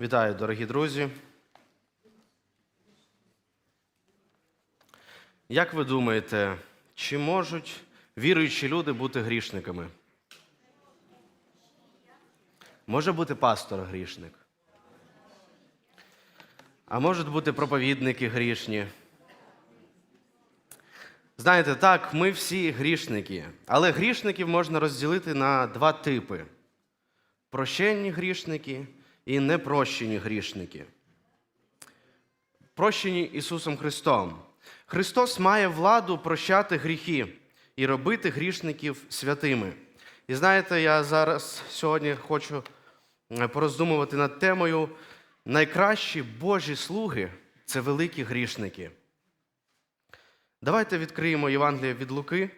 Вітаю, дорогі друзі. Як ви думаєте, чи можуть віруючі люди бути грішниками? Може бути пастор грішник. А можуть бути проповідники грішні. Знаєте, так, ми всі грішники, але грішників можна розділити на два типи: прощенні грішники і непрощені грішники. Прощені Ісусом Христом. Христос має владу прощати гріхи і робити грішників святими. І знаєте, я зараз сьогодні хочу е, пороздумувати над темою найкращі Божі слуги це великі грішники. Давайте відкриємо Євангеліє від Луки,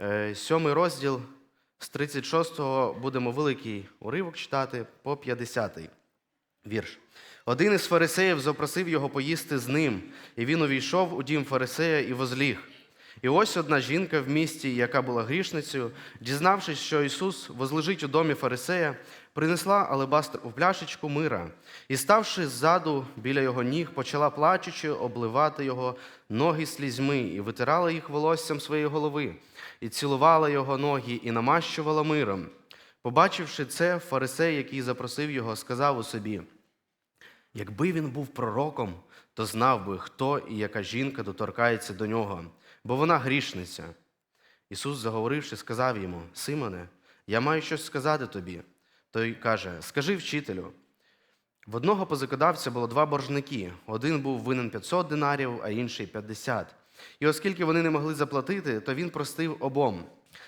е, сьомий розділ з 36-го будемо великий уривок читати по 50-й вірш. Один із фарисеїв запросив його поїсти з ним, і він увійшов у дім фарисея і возліг. І ось одна жінка в місті, яка була грішницею, дізнавшись, що Ісус возлежить у домі фарисея, принесла алебастрову пляшечку мира і, ставши ззаду біля його ніг, почала плачучи обливати його ноги слізьми і витирала їх волоссям своєї голови, і цілувала його ноги, і намащувала миром. Побачивши це, фарисей, який запросив його, сказав у собі: Якби він був пророком, то знав би, хто і яка жінка доторкається до нього, бо вона грішниця. Ісус, заговоривши, сказав йому: Симоне, я маю щось сказати тобі. Той каже: Скажи вчителю. В одного позакодавця було два боржники. Один був винен 500 динарів, а інший 50. І оскільки вони не могли заплатити, то він простив обом.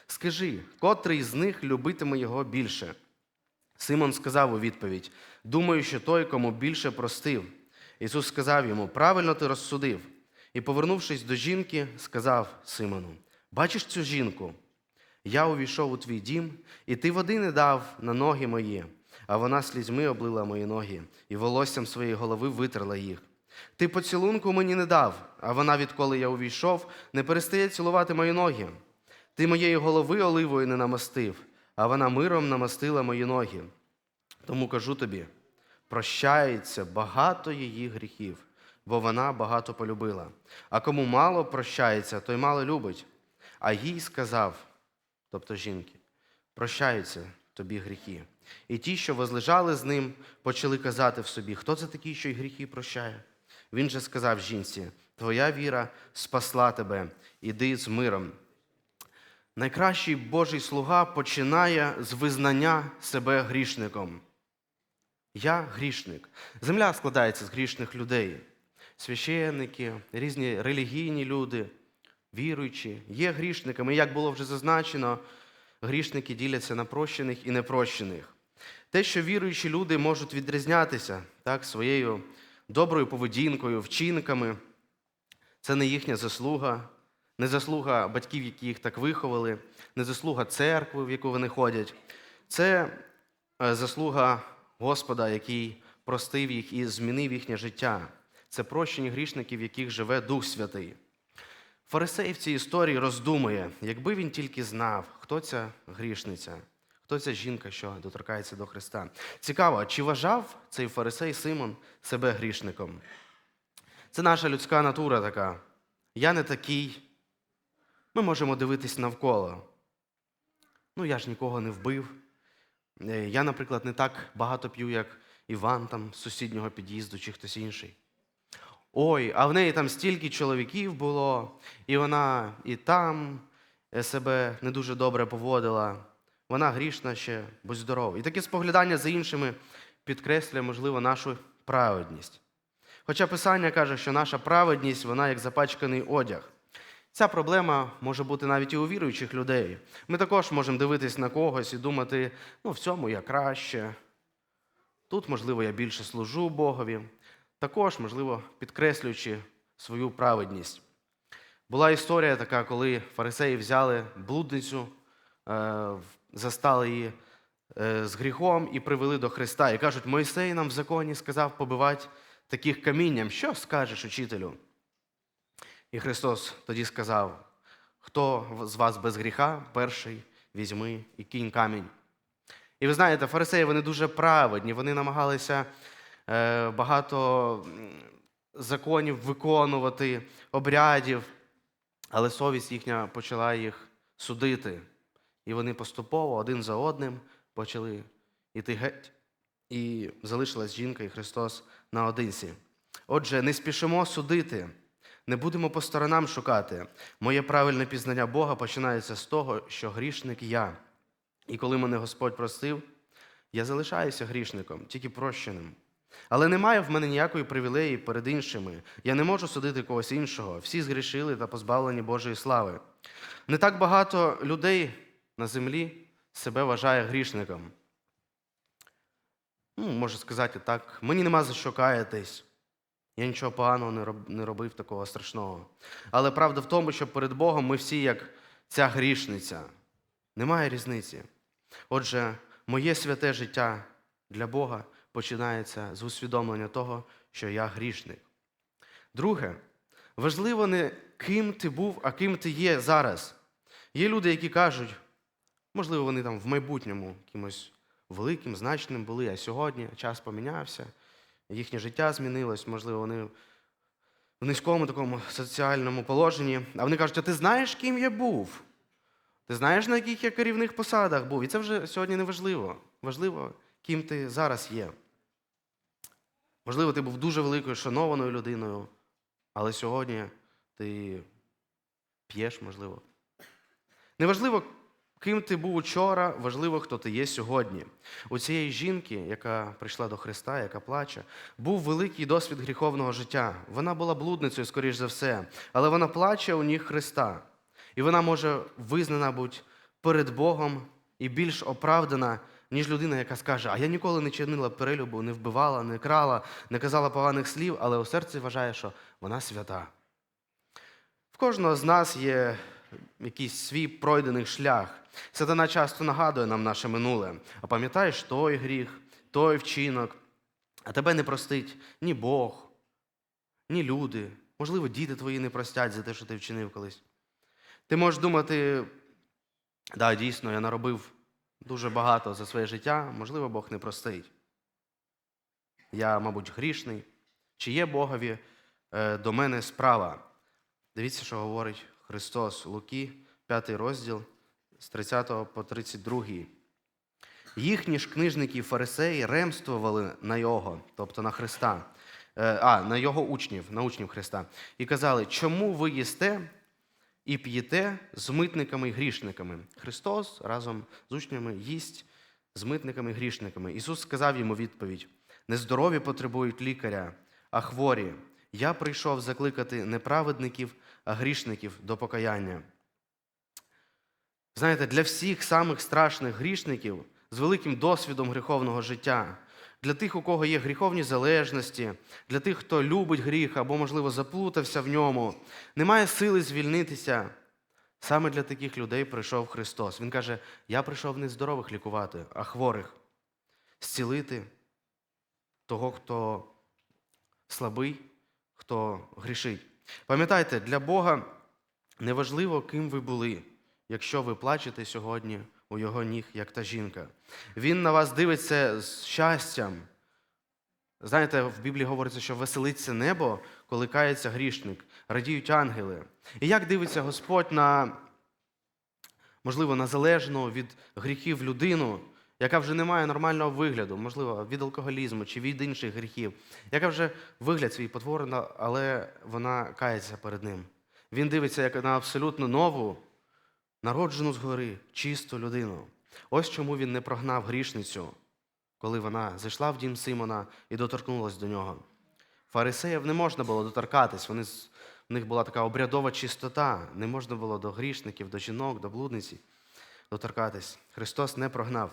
Скажи, котрий з них любитиме його більше? Симон сказав у відповідь: Думаю, що той, кому більше простив. Ісус сказав йому: Правильно ти розсудив. І, повернувшись до жінки, сказав Симону: Бачиш цю жінку? Я увійшов у твій дім, і ти води не дав на ноги мої, а вона слізьми облила мої ноги, і волоссям своєї голови витерла їх. Ти поцілунку мені не дав, а вона, відколи я увійшов, не перестає цілувати мої ноги. Ти моєї голови оливою не намастив, а вона миром намастила мої ноги. Тому кажу тобі: прощається багато її гріхів, бо вона багато полюбила. А кому мало прощається, той мало любить. А їй сказав, тобто жінки, прощаються тобі гріхи. І ті, що возлежали з ним, почали казати в собі, хто це такий, що й гріхи прощає? Він же сказав жінці: Твоя віра спасла тебе, іди з миром. Найкращий Божий слуга починає з визнання себе грішником. Я грішник. Земля складається з грішних людей. Священники, різні релігійні люди, віруючі, є грішниками. Як було вже зазначено, грішники діляться на прощених і непрощених. Те, що віруючі люди можуть відрізнятися так, своєю доброю поведінкою, вчинками, це не їхня заслуга, не заслуга батьків, які їх так виховали, не заслуга церкви, в яку вони ходять. Це е, заслуга Господа, який простив їх і змінив їхнє життя. Це прощені грішників, в яких живе Дух Святий. Фарисей в цій історії роздумує, якби він тільки знав, хто ця грішниця, хто ця жінка, що доторкається до Христа. Цікаво, чи вважав цей фарисей Симон себе грішником? Це наша людська натура така. Я не такий. Ми можемо дивитись навколо. Ну, я ж нікого не вбив. Е, Я, наприклад, не так багато п'ю, як Іван там з сусіднього під'їзду чи хтось інший. Ой, а в неї там стільки чоловіків було, і вона і там е, себе не дуже добре поводила. Вона грішна ще, будь здорова. І таке споглядання за іншими підкреслює, можливо, нашу праведність. Хоча Писання каже, що наша праведність, вона як запачканий одяг. Ця проблема може бути навіть і у віруючих людей. Ми також можемо дивитись на когось і думати, ну, в цьому я краще. Тут, можливо, я більше служу Богові. Також, можливо, підкреслюючи свою праведність. Була історія така, коли фарисеї взяли блудницю, е, застали її е, з гріхом і привели до Христа. І кажуть, Мойсей нам в законі сказав побивати таких камінням. Що скажеш, учителю? І Христос тоді сказав: хто з вас без гріха, перший візьми і кинь камінь. І ви знаєте, фарисеї вони дуже праведні, вони намагалися е, багато законів виконувати, обрядів, але совість їхня почала їх судити. І вони поступово один за одним почали йти геть. І залишилась жінка і Христос наодинці. Отже, не спішимо судити, не будемо по сторонам шукати. Моє правильне пізнання Бога починається з того, що грішник я. І коли мене Господь простив, я залишаюся грішником, тільки прощеним. Але немає в мене ніякої привілеї перед іншими. Я не можу судити когось іншого. Всі згрішили та позбавлені Божої слави. Не так багато людей на землі себе вважає грішником. Ну, можу сказати так, мені нема за що каятись. Я нічого поганого не робив такого страшного. Але правда в тому, що перед Богом ми всі як ця грішниця. Немає різниці. Отже, моє святе життя для Бога починається з усвідомлення того, що я грішник. Друге, важливо не ким ти був, а ким ти є зараз. Є люди, які кажуть, можливо, вони там в майбутньому кимось великим, значним були, а сьогодні час помінявся, їхнє життя змінилось, можливо, вони в низькому такому соціальному положенні. А вони кажуть, а ти знаєш, ким я був? Ти знаєш, на яких я керівних посадах був? І це вже сьогодні не важливо. Важливо, ким ти зараз є. Можливо, ти був дуже великою шанованою людиною, але сьогодні ти п'єш, можливо. Неважливо, ким ти був учора, важливо, хто ти є сьогодні. У цієї жінки, яка прийшла до Христа, яка плаче, був великий досвід гріховного життя. Вона була блудницею, скоріш за все, але вона плаче у ніг Христа. І вона може визнана бути перед Богом і більш оправдана, ніж людина, яка скаже: А я ніколи не чинила перелюбу, не вбивала, не крала, не казала поганих слів, але у серці вважає, що вона свята. В кожного з нас є якийсь свій пройдений шлях. Сатана часто нагадує нам наше минуле. А пам'ятаєш той гріх, той вчинок, а тебе не простить ні Бог, ні люди. Можливо, діти твої не простять за те, що ти вчинив колись. Ти можеш думати, да, дійсно, я наробив дуже багато за своє життя, можливо, Бог не простить. Я, мабуть, грішний. Чи є Богові е, до мене справа? Дивіться, що говорить Христос Луки, 5 розділ з 30 по 32. Їхні ж книжники і фарисеї ремствували на його, тобто на Христа, е, а, на його учнів, на учнів Христа, і казали, чому ви їсте і п'єте з митниками і грішниками? Христос разом з учнями їсть з митниками і грішниками. Ісус сказав йому відповідь: нездорові потребують лікаря, а хворі. Я прийшов закликати не праведників, а грішників до покаяння. Знаєте, для всіх самих страшних грішників з великим досвідом гріховного життя, для тих, у кого є гріховні залежності, для тих, хто любить гріх або, можливо, заплутався в ньому, немає сили звільнитися. Саме для таких людей прийшов Христос. Він каже: Я прийшов не здорових лікувати, а хворих, зцілити того, хто слабий, хто грішить. Пам'ятайте, для Бога неважливо, ким ви були, якщо ви плачете сьогодні у його ніг, як та жінка. Він на вас дивиться з щастям. Знаєте, в Біблії говориться, що веселиться небо, коли кається грішник, радіють ангели. І як дивиться Господь на, можливо, на залежну від гріхів людину, яка вже не має нормального вигляду, можливо, від алкоголізму чи від інших гріхів, яка вже вигляд свій потворена, але вона кається перед ним. Він дивиться як на абсолютно нову, народжену згори, чисту людину. Ось чому він не прогнав грішницю, коли вона зайшла в дім Симона і доторкнулась до нього. Фарисеїв не можна було доторкатись, вони, в них була така обрядова чистота, не можна було до грішників, до жінок, до блудниці доторкатись. Христос не прогнав.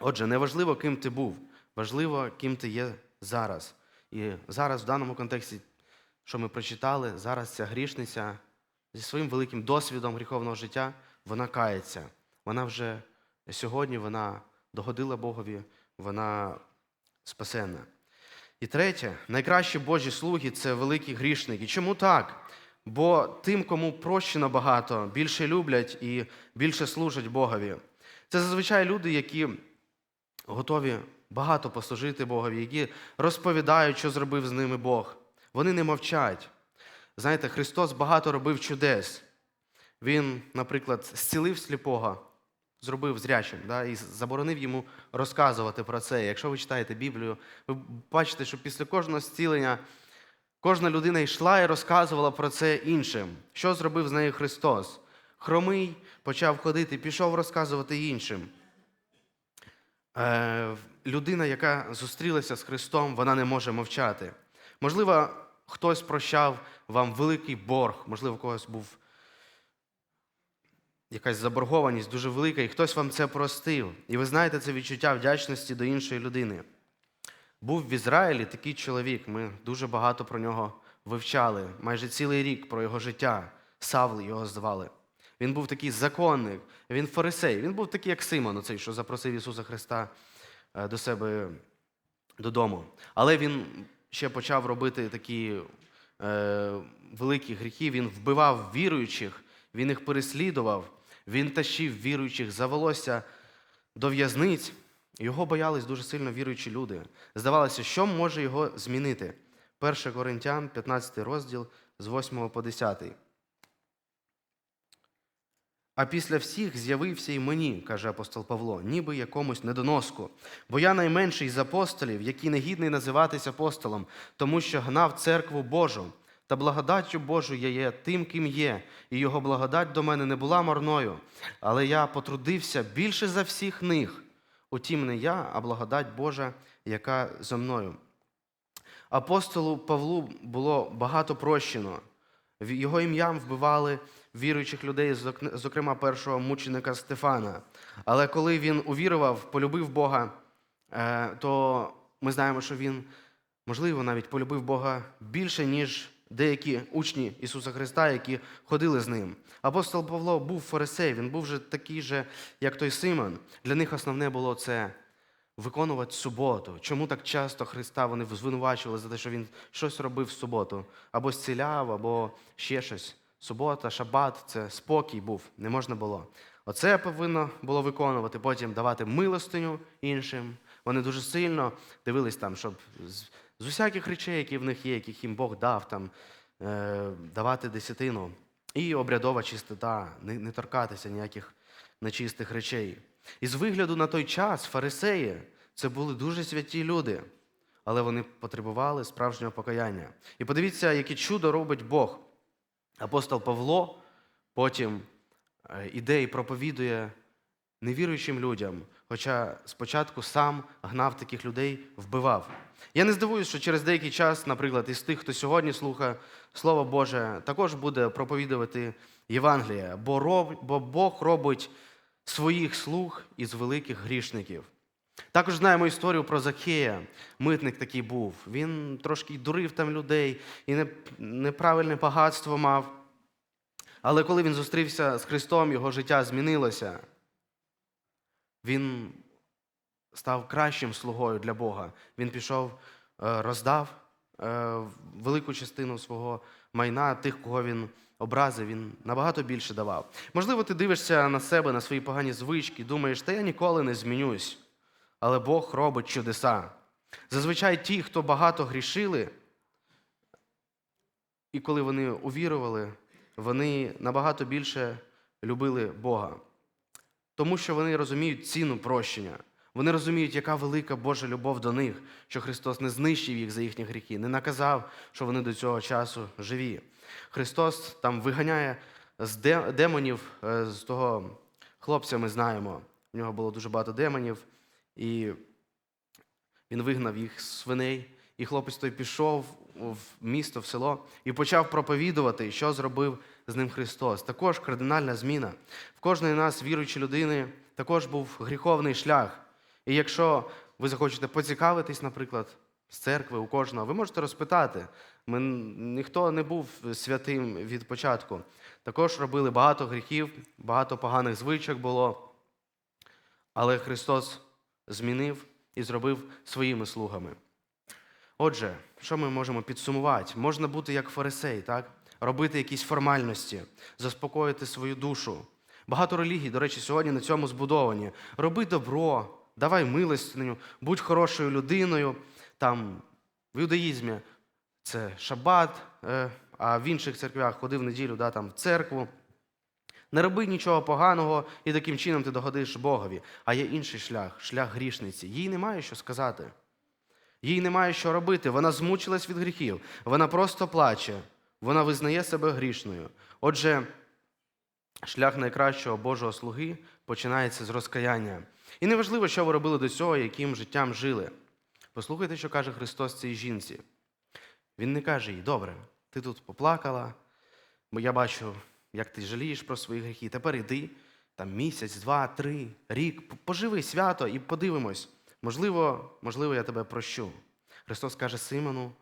Отже, не важливо, ким ти був, важливо, ким ти є зараз. І зараз, в даному контексті, що ми прочитали, зараз ця грішниця зі своїм великим досвідом гріховного життя, вона кається. Вона вже сьогодні вона догодила Богові, вона спасенна. І третє, найкращі Божі слуги це великі грішники. Чому так? Бо тим, кому прощено багато, більше люблять і більше служать Богові. Це зазвичай люди, які готові багато послужити Богові, які розповідають, що зробив з ними Бог. Вони не мовчать. Знаєте, Христос багато робив чудес. Він, наприклад, зцілив сліпого, зробив зрячим да, і заборонив йому розказувати про це. Якщо ви читаєте Біблію, ви бачите, що після кожного зцілення кожна людина йшла і розказувала про це іншим. Що зробив з нею Христос? Хромий почав ходити, пішов розказувати іншим. Е, людина, яка зустрілася з Христом, вона не може мовчати. Можливо, хтось прощав вам великий борг, можливо, у когось був якась заборгованість дуже велика, і хтось вам це простив. І ви знаєте це відчуття вдячності до іншої людини. Був в Ізраїлі такий чоловік, ми дуже багато про нього вивчали, майже цілий рік про його життя. Савл його звали. Він був такий законник, він фарисей. Він був такий, як Симон, оцей, що запросив Ісуса Христа е, до себе додому. Але він ще почав робити такі е, великі гріхи. Він вбивав віруючих, він їх переслідував, він тащив віруючих за волосся до в'язниць. Його боялись дуже сильно віруючі люди. Здавалося, що може його змінити? 1 Коринтян, 15 розділ з 8 по 10. А після всіх з'явився і мені, каже апостол Павло, ніби якомусь недоноску. Бо я найменший з апостолів, який не гідний називатись апостолом, тому що гнав церкву Божу. Та благодаттю Божу я є тим, ким є, і його благодать до мене не була марною. Але я потрудився більше за всіх них. Утім, не я, а благодать Божа, яка зо мною. Апостолу Павлу було багато прощено. Його ім'ям вбивали віруючих людей, зок- зокрема першого мученика Стефана. Але коли він увірував, полюбив Бога, е, то ми знаємо, що він, можливо, навіть полюбив Бога більше, ніж деякі учні Ісуса Христа, які ходили з ним. Апостол Павло був фарисей, він був же такий же, як той Симон. Для них основне було це виконувати суботу. Чому так часто Христа вони звинувачували за те, що він щось робив в суботу? Або зціляв, або ще щось. Субота, шабат це спокій був, не можна було. Оце повинно було виконувати, потім давати милостиню іншим. Вони дуже сильно дивились там, щоб з, з усяких речей, які в них є, яких їм Бог дав, там, е, давати десятину. І обрядова чистота, не, не торкатися ніяких нечистих речей. І з вигляду на той час фарисеї це були дуже святі люди, але вони потребували справжнього покаяння. І подивіться, яке чудо робить Бог. Апостол Павло потім е, іде і проповідує невіруючим людям, хоча спочатку сам гнав таких людей, вбивав. Я не здивуюсь, що через деякий час, наприклад, із тих, хто сьогодні слухає Слово Боже, також буде проповідувати Євангеліє, бо, Бог робить своїх слуг із великих грішників. Також знаємо історію про Закея. Митник такий був. Він трошки дурив там людей і неправильне багатство мав. Але коли він зустрівся з Христом, його життя змінилося. Він став кращим слугою для Бога. Він пішов, е, роздав е, велику частину свого майна, тих, кого він образив, він набагато більше давав. Можливо, ти дивишся на себе, на свої погані звички, думаєш, та я ніколи не змінюсь. Але Бог робить чудеса. Зазвичай ті, хто багато грішили, і коли вони увірували, вони набагато більше любили Бога. Тому що вони розуміють ціну прощення. Вони розуміють, яка велика Божа любов до них, що Христос не знищив їх за їхні гріхи, не наказав, що вони до цього часу живі. Христос там виганяє з демонів, е, з того хлопця ми знаємо. В нього було дуже багато демонів, і він вигнав їх з свиней. І хлопець той пішов в місто, в село і почав проповідувати, що зробив з ним Христос. Також кардинальна зміна. В кожної нас, віруючої людини, також був гріховний шлях. І якщо ви захочете поцікавитись, наприклад, з церкви у кожного, ви можете розпитати. Ми, ніхто не був святим від початку. Також робили багато гріхів, багато поганих звичок було. Але Христос змінив і зробив своїми слугами. Отже, що ми можемо підсумувати? Можна бути як фарисей, так? робити якісь формальності, заспокоїти свою душу. Багато релігій, до речі, сьогодні на цьому збудовані. Роби добро, давай милостиню, будь хорошою людиною. Там в юдаїзмі це шабат, е, а в інших церквях ходи в неділю да, там, в церкву. Не роби нічого поганого, і таким чином ти догодиш Богові. А є інший шлях шлях грішниці. Їй немає що сказати. Їй немає що робити. Вона змучилась від гріхів. Вона просто плаче. Вона визнає себе грішною. Отже, шлях найкращого Божого слуги починається з розкаяння. І неважливо, що ви робили до цього, яким життям жили. Послухайте, що каже Христос цій жінці. Він не каже їй, добре, ти тут поплакала, бо я бачу, як ти жалієш про свої гріхи. Тепер іди там місяць, два, три, рік, поживи свято і подивимось. Можливо, можливо, я тебе прощу. Христос каже Симону: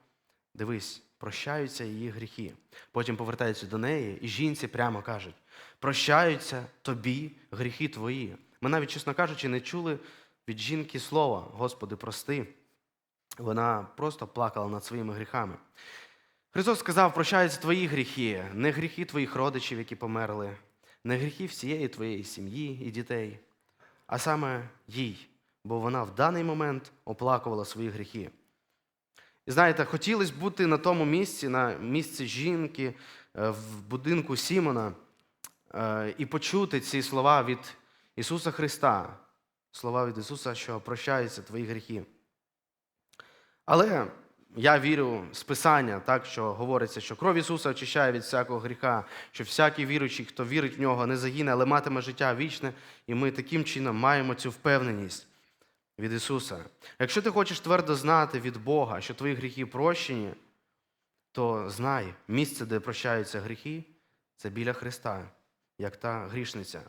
дивись, прощаються її гріхи. Потім повертаються до неї, і жінці прямо кажуть: прощаються тобі гріхи твої. Ми навіть, чесно кажучи, не чули від жінки слова, Господи, прости. Вона просто плакала над своїми гріхами. Христос сказав, прощаються твої гріхи, не гріхи твоїх родичів, які померли, не гріхи всієї твоєї сім'ї і дітей, а саме їй, бо вона в даний момент оплакувала свої гріхи. І знаєте, хотілося бути на тому місці, на місці жінки, е, в будинку Сімона, е, і почути ці слова від Ісуса Христа, слова від Ісуса, що прощаються твої гріхи. Але я вірю з Писання, так, що говориться, що кров Ісуса очищає від всякого гріха, що всякий віруючий, хто вірить в нього, не загине, але матиме життя вічне, і ми таким чином маємо цю впевненість від Ісуса. Якщо ти хочеш твердо знати від Бога, що твої гріхи прощені, то знай, місце, де прощаються гріхи, це біля Христа, як та грішниця.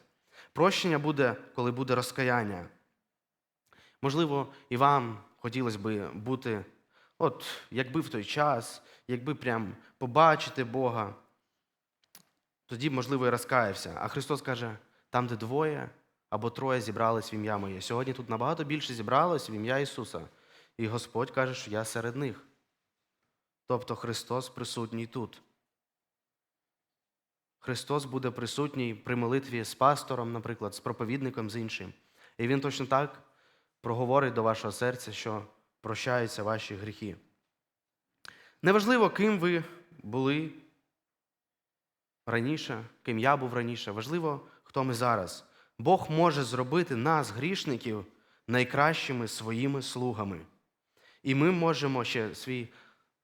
Прощення буде, коли буде розкаяння. Можливо, і вам хотілося би бути, от якби в той час, якби прям побачити Бога, тоді, можливо, і розкаявся. А Христос каже, там, де двоє або троє зібрались в ім'я моє. Сьогодні тут набагато більше зібралось в ім'я Ісуса. І Господь каже, що я серед них. Тобто Христос присутній тут. Христос буде присутній при молитві з пастором, наприклад, з проповідником з іншим. І Він точно так проговорить до вашого серця, що прощаються ваші гріхи. Неважливо, ким ви були раніше, ким я був раніше, важливо, хто ми зараз. Бог може зробити нас, грішників, найкращими своїми слугами. І ми можемо ще свій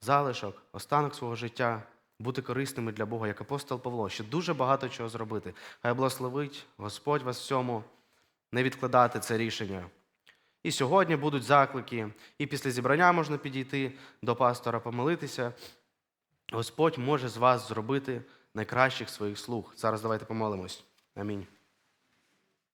залишок, останок свого життя бути корисними для Бога, як апостол Павло, ще дуже багато чого зробити. Хай благословить Господь вас в цьому, не відкладати це рішення. І сьогодні будуть заклики, і після зібрання можна підійти до пастора, помолитися. Господь може з вас зробити найкращих своїх слуг. Зараз давайте помолимось. Амінь.